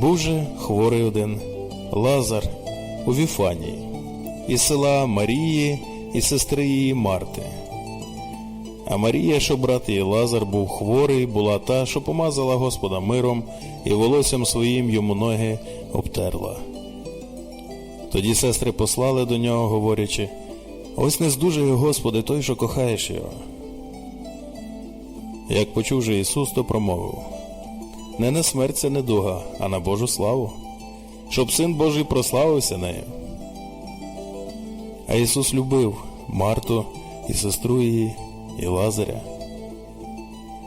Був же хворий один Лазар у Віфанії, із села Марії і сестри її Марти. А Марія, що брат її Лазар був хворий, була та, що помазала Господа миром і волоссям своїм йому ноги обтерла. Тоді сестри послали до нього, говорячи: Ось не здужує Господи той, що кохаєш його. Як почув же Ісус, то промовив не на смерть це недуга, а на Божу славу, щоб син Божий прославився нею. А Ісус любив Марту і сестру її, і Лазаря.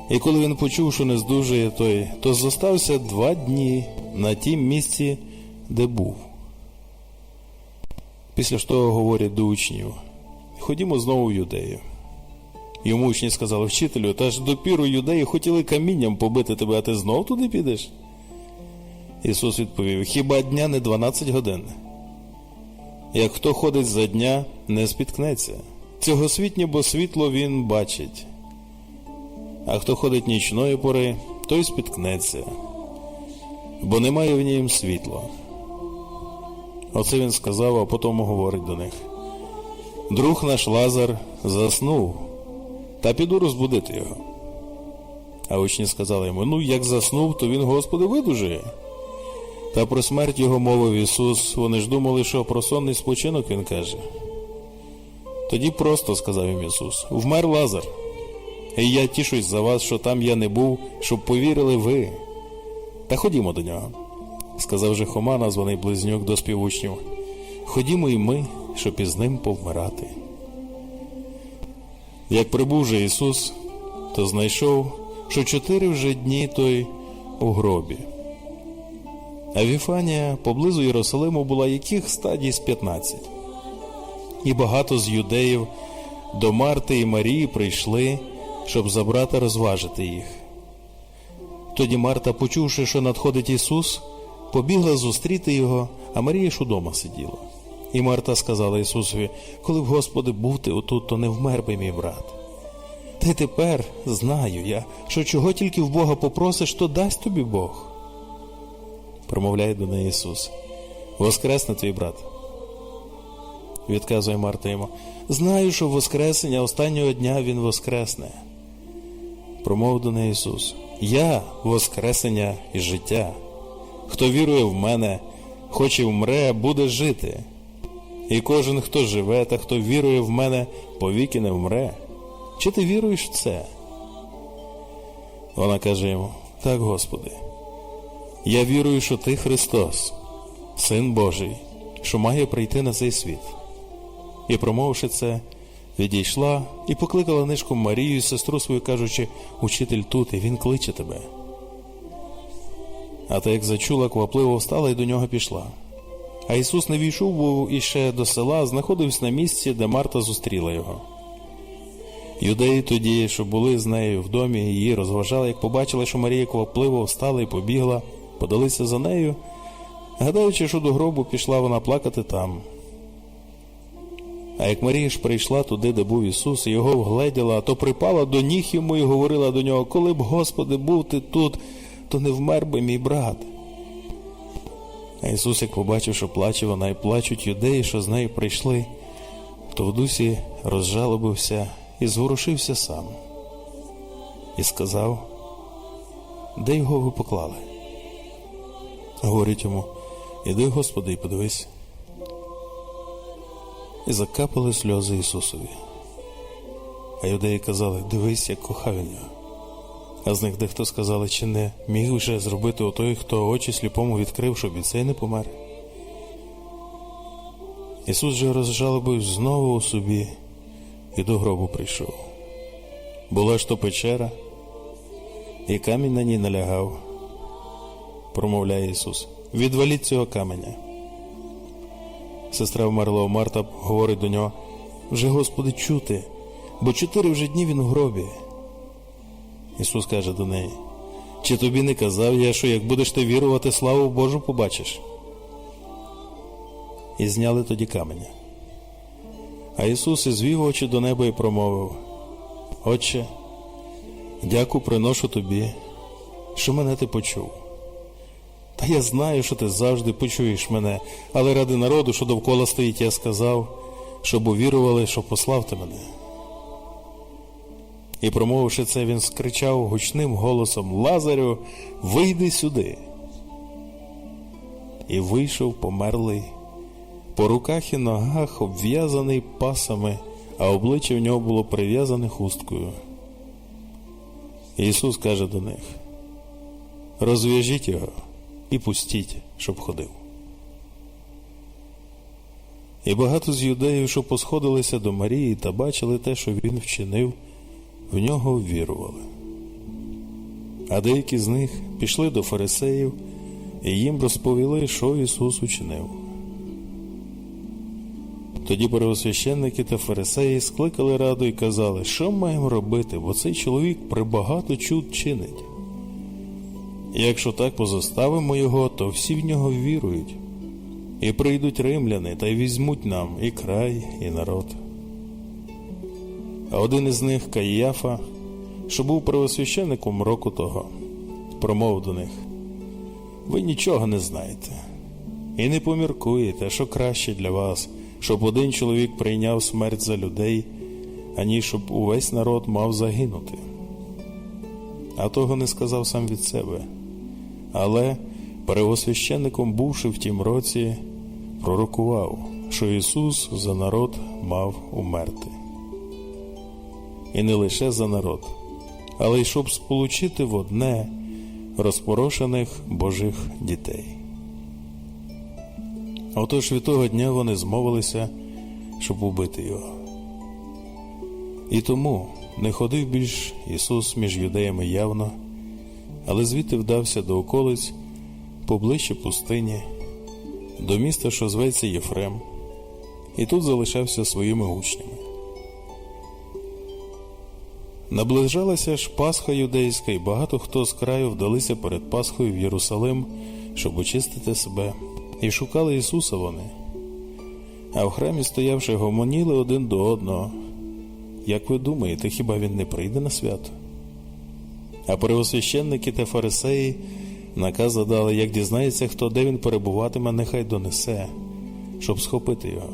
І коли він почув, що не здужує той, то зостався два дні на тім місці, де був. Після ж того говорять до учнів ходімо знову в юдею. Йому учні сказали, вчителю, та ж допіру юдеї хотіли камінням побити тебе, а ти знов туди підеш? Ісус відповів: Хіба дня не 12 годин? Як хто ходить за дня, не спіткнеться. Цього світня, бо світло він бачить. А хто ходить нічної пори, той спіткнеться, бо немає в нім світла. Оце він сказав, а потім говорить до них. Друг наш Лазар заснув, та піду розбудити його. А учні сказали йому: ну, як заснув, то він, Господи, видужує. Та про смерть його мовив Ісус, вони ж думали, що про сонний спочинок Він каже. Тоді просто сказав їм Ісус: Вмер Лазар, і я тішусь за вас, що там я не був, щоб повірили ви. Та ходімо до нього, сказав же Хома, названий близнюк до співучнів. Ходімо і ми, щоб із ним повмирати. Як прибув же Ісус, то знайшов, що чотири вже дні той у гробі. А Віфанія поблизу Єрусалиму була яких стадій з 15. І багато з юдеїв до Марти і Марії прийшли, щоб забрати розважити їх. Тоді Марта, почувши, що надходить Ісус, побігла зустріти його, а Марія ж удома сиділа. І Марта сказала Ісусові, коли б, Господи, був ти отут, то не вмер би мій брат. Та й тепер знаю я, що чого тільки в Бога попросиш, то дасть тобі Бог. Промовляє до неї Ісус. Воскресне твій брат. Відказує Марта йому. Знаю, що в Воскресення останнього дня Він воскресне. Промовив до неї Ісус. Я Воскресення і життя. Хто вірує в мене, хоч і вмре, буде жити. І кожен, хто живе та хто вірує в мене, повіки не вмре. Чи ти віруєш в це? Вона каже йому: Так, Господи, я вірую, що ти Христос, Син Божий, що має прийти на цей світ. І, промовивши це, відійшла і покликала нишком Марію і сестру свою, кажучи, учитель тут, і він кличе тебе. А та як зачула, квапливо встала і до нього пішла. А Ісус не війшов іще до села, знаходився на місці, де Марта зустріла його. Юдеї тоді, що були з нею в домі, її розважали, як побачили, що Марія квапливо встала і побігла, подалися за нею, гадаючи, що до гробу пішла вона плакати там. А як Марія ж прийшла туди, де був Ісус, і його вгледіла, то припала до ніг йому і говорила до нього: Коли б, Господи, був ти тут, то не вмер би мій брат. А Ісус, як побачив, що плаче вона і плачуть юдеї, що з нею прийшли, то в дусі розжалобився і зворушився сам. І сказав, де його ви поклали? Говорить йому, іди, Господи, і подивись. І закапали сльози Ісусові. А юдеї казали, дивись, як кохав він його. А з них дехто сказали, чи не міг вже зробити отой, хто очі сліпому відкрив, щоб і цей не помер. Ісус же розжалобив знову у собі і до гробу прийшов. Була ж то печера, і камінь на ній налягав, промовляє Ісус. Відваліть цього каменя. Сестра вмерла Марта говорить до нього вже, Господи, чути, бо чотири вже дні він у гробі. Ісус каже до неї, чи тобі не казав я, що як будеш ти вірувати, славу Божу побачиш? І зняли тоді каменя. А Ісус ізвів очі до неба і промовив: Отче, дяку приношу тобі, що мене ти почув. Та я знаю, що ти завжди почуєш мене, але ради народу, що довкола стоїть, я сказав, щоб увірували, що послав ти мене. І, промовивши це, він скричав гучним голосом Лазарю, вийди сюди. І вийшов померлий, по руках і ногах обв'язаний пасами, а обличчя в нього було прив'язане хусткою. Ісус каже до них: розв'яжіть його і пустіть, щоб ходив. І багато з юдеїв, що посходилися до Марії та бачили те, що він вчинив, в нього вірували. А деякі з них пішли до фарисеїв і їм розповіли, що Ісус учинив. Тоді первосвященники та фарисеї скликали раду і казали, що маємо робити, бо цей чоловік прибагато чуд чинить. Якщо так позоставимо його, то всі в нього вірують, і прийдуть римляни та й візьмуть нам і край, і народ. А один із них, Каїафа, що був первосвященником року того, промовив до них: Ви нічого не знаєте, і не поміркуєте, що краще для вас, щоб один чоловік прийняв смерть за людей, аніж щоб увесь народ мав загинути. А того не сказав сам від себе. Але, первосвященником, бувши в тім році, пророкував, що Ісус за народ мав умерти. І не лише за народ, але й щоб сполучити в одне розпорошених Божих дітей. Отож від того дня вони змовилися, щоб убити його. І тому не ходив більш Ісус між юдеями явно, але звідти вдався до околиць поближче пустині, до міста, що зветься Єфрем, і тут залишався своїми учнями. Наближалася ж Пасха юдейська, і багато хто з краю вдалися перед Пасхою в Єрусалим, щоб очистити себе, і шукали Ісуса вони. А в храмі, стоявши, гомоніли один до одного. Як ви думаєте, хіба він не прийде на свято? А первосвященники та фарисеї наказ задали, як дізнається, хто де він перебуватиме, нехай донесе, щоб схопити його.